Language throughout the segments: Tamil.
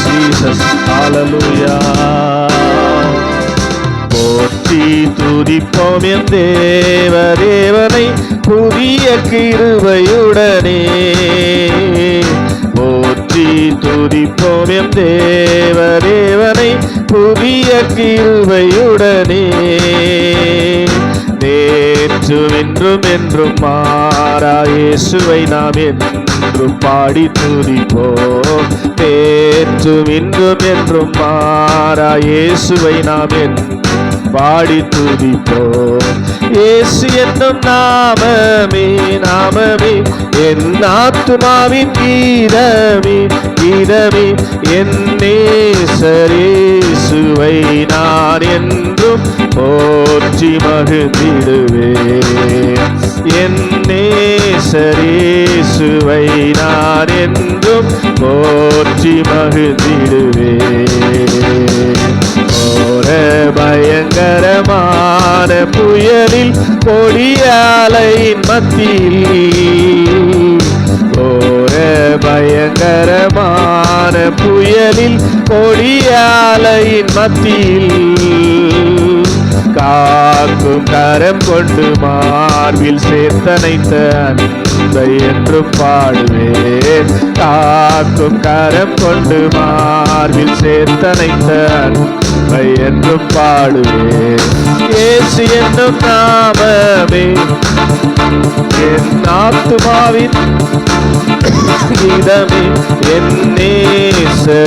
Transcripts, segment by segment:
Jesus hallelujah. போற்றி துதிப்போம் என் தேவ தேவனை புதிய கிருபையுடனே போற்றி துதிப்போம் என் தேவ தேவனை புதிய கிருபையுடனே நேற்றும் இன்றும் என்றும் மாறா இயேசுவை நாம் என்றும் பாடி துதிப்போம். நேற்றும் இன்றும் என்றும் மாறா இயேசுவை நாம் என்றும் பாடி துதிப்போம். இயேசு என்னும் நாமமே நாமமே. என் ஆத்துமாவின் கீதமே கீதமே. என் நேசரேசுவை நான் என் போற்றி மகிழ்ந்திடுவேன். என் நேசரேசுவை நான் என்றும் போற்றி மகிழ்ந்திடுவே ஓர பயங்கரமான புயலில் பொடியாலையின் மத்தியில் ஓர பயங்கரமான புயலில் பொடியாலையின் மத்தியில் காக்கும் கரம் கொண்டு மார்பில் சேர்த்தனைத்த அன்பை என்று பாடுவேன். காக்கும் கரம் கொண்டு மார்பில் சேர்த்தனைத்த அன்பை என்று பாடுவேன். ஏசு என்னும் நாமமே என் ஆத்துமாவின் இதமே என் நேசரேசுவை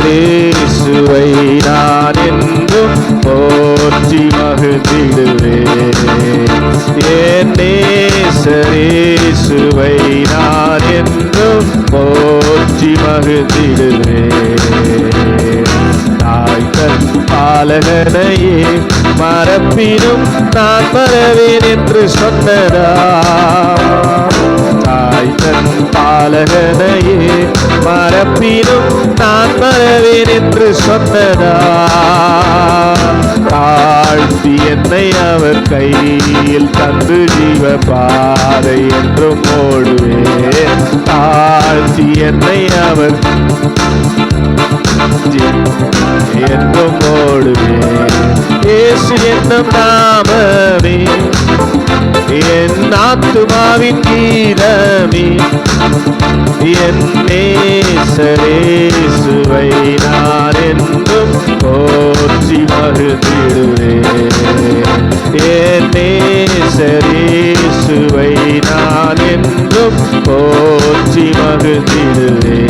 நான் என்றும் போற்றி மகிழ்ந்திடுவே என் நேசரேசுவை நான் என்றும் போற்றி மகிழ்ந்திடுவே தாய் பாலகனையே மறப்பினும் நான் மறவேன் என்று சொன்னதா பாலகனையே மறப்பினும் நான் மறவேன் என்று சொன்னதா? தாழ்த்தி என்னை அவர் கையில் தந்து ஜீவ பாதை என்றும் ஓடுவேன் தாழ்த்தி என்னை அவர் என்றும் ஓடுவேன் இயேசு என்னும் நாமமே என் ஆத்துமாவின் கீதமே என் நேசரேசுவை நான் என்றும் போற்றி மகிழ்ந்திடுவேன். என் நேசரேசுவை நான் என்றும் போற்றி மகிழ்ந்திடுவேன்.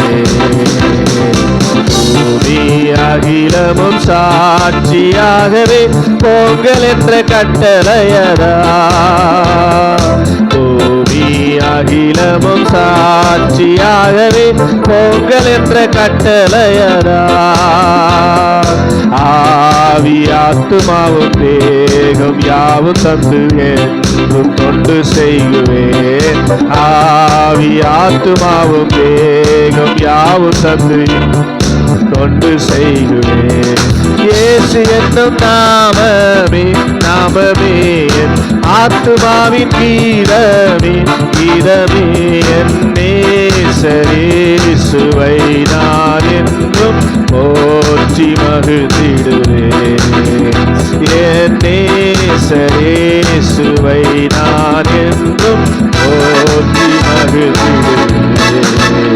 அகிலமும் சாட்சியாகவே பொங்கல் என்ற கட்டளையதா. அகிலமும் சாட்சியாகவே பொங்கல் என்ற கட்டளையரா ஆவியாத்துமாவும் தேகம் யாவும் தந்து என்றும் தொண்டு செய்குவேன் ஆவியாத்துமாவும் தேகம் யாவும் தந்து தொண்டு செய்குவேன் இயேசு என்னும் நாமமே நாமமே ஆத்துமாவின் கீதமே கீதமே என்னே சரேசுவை நான் என்றும் போற்றி மகிழ்ந்திடுவேன். என்னே சரேசுவை நான் என்றும் போற்றி மகிழ்ந்திடுவேன்.